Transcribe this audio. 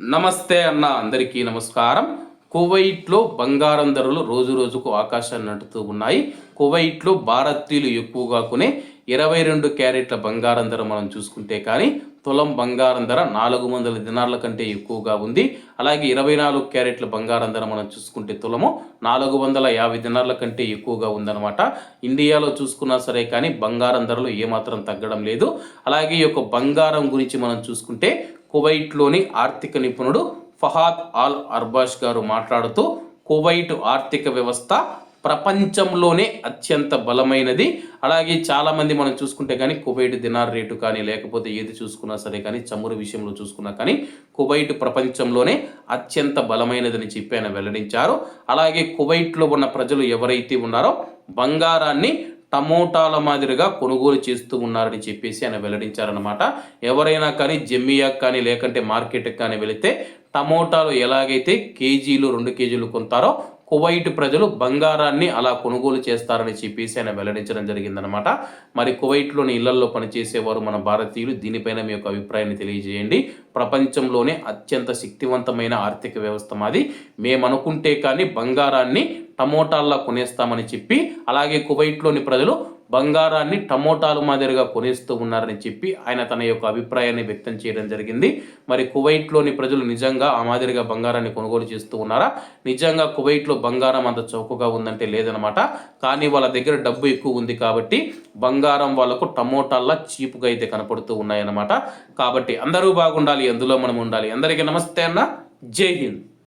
నమస్తే అన్న అందరికీ నమస్కారం. కువైట్లో బంగారం ధరలు రోజు రోజుకు ఆకాశాన్ని నడుతూ ఉన్నాయి. కువైట్లో భారతీయులు ఎక్కువగా కొనే ఇరవై రెండు క్యారెట్ల బంగారం ధర మనం చూసుకుంటే కానీ తులం బంగారం ధర నాలుగు వందల దినార్ల కంటే ఎక్కువగా ఉంది. అలాగే ఇరవై నాలుగు క్యారెట్ల బంగారం ధర మనం చూసుకుంటే తులము నాలుగు వందల యాభై దినార్ల కంటే ఎక్కువగా ఉందన్నమాట. ఇండియాలో చూసుకున్నా సరే కానీ బంగారం ధరలు ఏమాత్రం తగ్గడం లేదు. అలాగే ఈ యొక్క బంగారం గురించి మనం చూసుకుంటే కువైట్లోని ఆర్థిక నిపుణుడు ఫహాద్ ఆల్ అర్బాష్ గారు మాట్లాడుతూ కువైట్ ఆర్థిక వ్యవస్థ ప్రపంచంలోనే అత్యంత బలమైనది. అలాగే చాలామంది మనం చూసుకుంటే కానీ కువైట్ దినార్ రేటు కానీ లేకపోతే ఏది చూసుకున్నా సరే కానీ చమురు విషయంలో చూసుకున్నా కానీ కువైట్ ప్రపంచంలోనే అత్యంత బలమైనదని చెప్పి ఆయన వెల్లడించారు. అలాగే కువైట్లో ఉన్న ప్రజలు ఎవరైతే ఉన్నారో బంగారాన్ని టమోటాల మాదిరిగా కొనుగోలు చేస్తూ ఉన్నారని చెప్పేసి ఆయన వెల్లడించారనమాట ఎవరైనా కానీ జమ్మియాకి కానీ లేకంటే మార్కెట్కి కానీ వెళితే టమోటాలు ఎలాగైతే కేజీలు రెండు కేజీలు కొంటారో కువైట్ ప్రజలు బంగారాన్ని అలా కొనుగోలు చేస్తారని చెప్పేసి ఆయన వెల్లడించడం జరిగిందనమాట మరి కువైట్లోని ఇళ్ళల్లో పనిచేసేవారు మన భారతీయులు దీనిపైన మీ యొక్క అభిప్రాయాన్ని తెలియజేయండి. ప్రపంచంలోనే అత్యంత శక్తివంతమైన ఆర్థిక వ్యవస్థ మాది. మేము అనుకుంటే కానీ బంగారాన్ని టమోటాల్లా కొనేస్తామని చెప్పి అలాగే కువైట్లోని ప్రజలు బంగారాన్ని టమోటాలు మాదిరిగా కొనేస్తూ ఉన్నారని చెప్పి ఆయన తన యొక్క అభిప్రాయాన్ని వ్యక్తం చేయడం జరిగింది. మరి కువైట్లోని ప్రజలు నిజంగా ఆ మాదిరిగా బంగారాన్ని కొనుగోలు చేస్తూ ఉన్నారా? నిజంగా కువైట్లో బంగారం అంత చౌకగా ఉందంటే లేదనమాట కానీ వాళ్ళ దగ్గర డబ్బు ఎక్కువ ఉంది కాబట్టి బంగారం వాళ్ళకు టమోటాల్లా చీపుగా అయితే కనపడుతూ ఉన్నాయన్నమాట. కాబట్టి అందరూ బాగుండాలి అందులో మనం ఉండాలి. అందరికీ నమస్తే అన్న. జై హింద్.